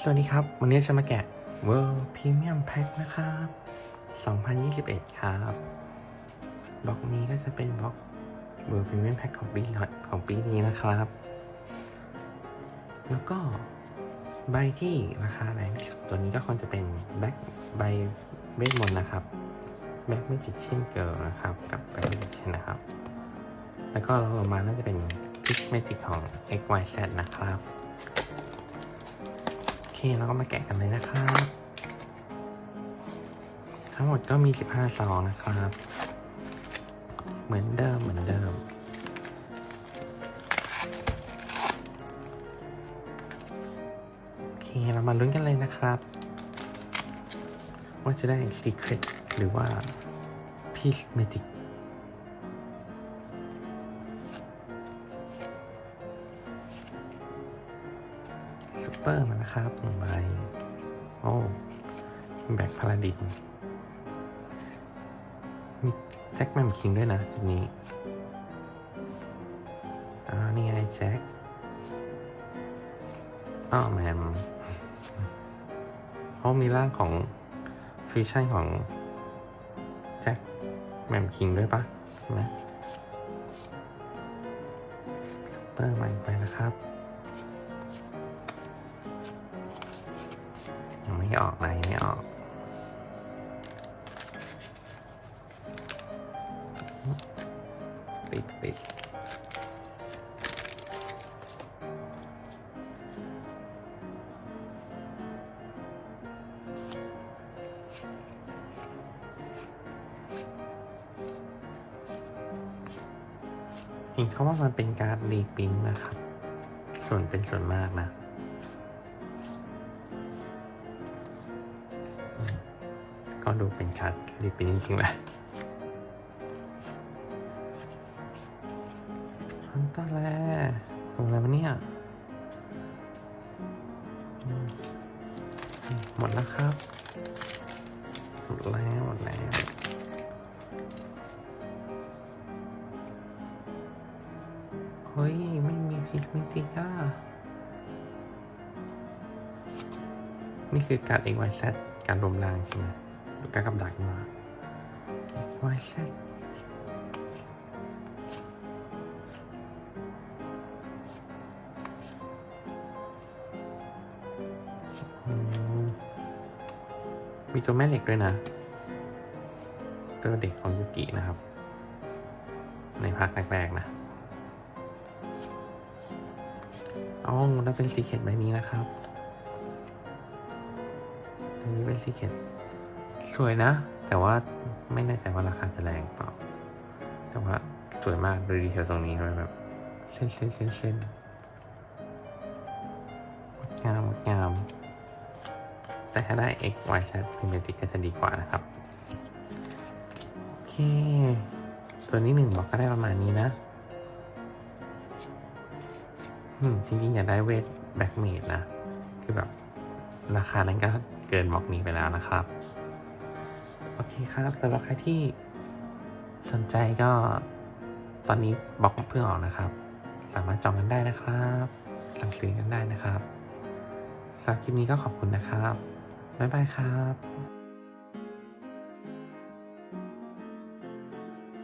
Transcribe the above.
สวัสดีครับ วันนี้จะมาแกะ World Premium Pack นะครับ 2021 ครับบล็อกนี้ก็จะเป็นบล็อก World Premium Pack ของปีของปีนี้นะครับ แล้วก็ใบที่ราคาแรงตัวนี้ก็ควรจะเป็นแบ็คใบเวทมนต์นะครับแบ็คไม่จิตเช่นเกิลนะครับ กับแบ็คไม่จิตเช่นนะครับ แล้วก็รองลงมาน่าจะเป็นพิกเมติกของ XYZ นะครับ เคเราก็มาแกะกันเลยนะครับ ทั้งหมดก็มี 15 ซองนะครับ เหมือนเดิมเหมือนเดิม โอเค เรามาลุ้นกันเลยนะครับ ว่าจะได้ Secret หรือว่า Peace Magic ซูเปอร์มันนะครับหนึ่งใบโอ้แบ็คพาราดินมีแจ็คแมมคิงด้วยนะจุดนี้อ่านี่ไงแจ็คอ้าวแมมเขามีร่างของฟิวชั่นของแจ็คแมมคิงด้วยปะใช่ไหมซูเปอร์มันไปนะครับ ไม่ออกนะยังไม่ออกติดติดเห็นเขาว่ามันเป็นการรีปรินท์นะครับ ส่วนเป็นส่วนมากนะ ก็ดูเป็นการดรีปรินจริงๆแหละฟันตาแลตรงอะไรวะเนี่ย หมดแล้วครับ หมดแล้ว หมดแล้วเฮ้ย ไม่มีพิกมิติดก้านี่คือการ x y z การรวมรางใช่ไหม หรือการกับดักนี่หว่า x y z อืมมีตัวแม่เหล็กด้วยนะ ตัวเด็กของยูกินะครับ ในภาคแรกๆนะอ๋อแล้วเป็นสีเข็ดใบนี้นะครับ อันนี้เป็นสีเข็ด สวยนะ แต่ว่าไม่แน่ใจว่าราคาจะแรงเปล่า แต่ว่าสวยมากดูดีเทลตรงนี้แบบเส้นเส้นเส้นเส้นงามงดงาม แต่ถ้าได้ x y z เป็นเมติกก็จะดีกว่านะครับ โอเค ตัวนี้หนึ่งบอกก็ได้ประมาณนี้นะอืมจริงๆ อยากได้เวทแบ็กเมดนะ คือแบบ ราคานั้นก็เกินบอกนี้ไปแล้วนะครับ โอเคครับสำหรับใครที่สนใจก็ตอนนี้บล็อกเพื่อออกนะครับ สามารถจองกันได้นะครับ สั่งซื้อกันได้นะครับสำหรับคลิปนี้ก็ขอบคุณนะครับ บ๊ายบายครับ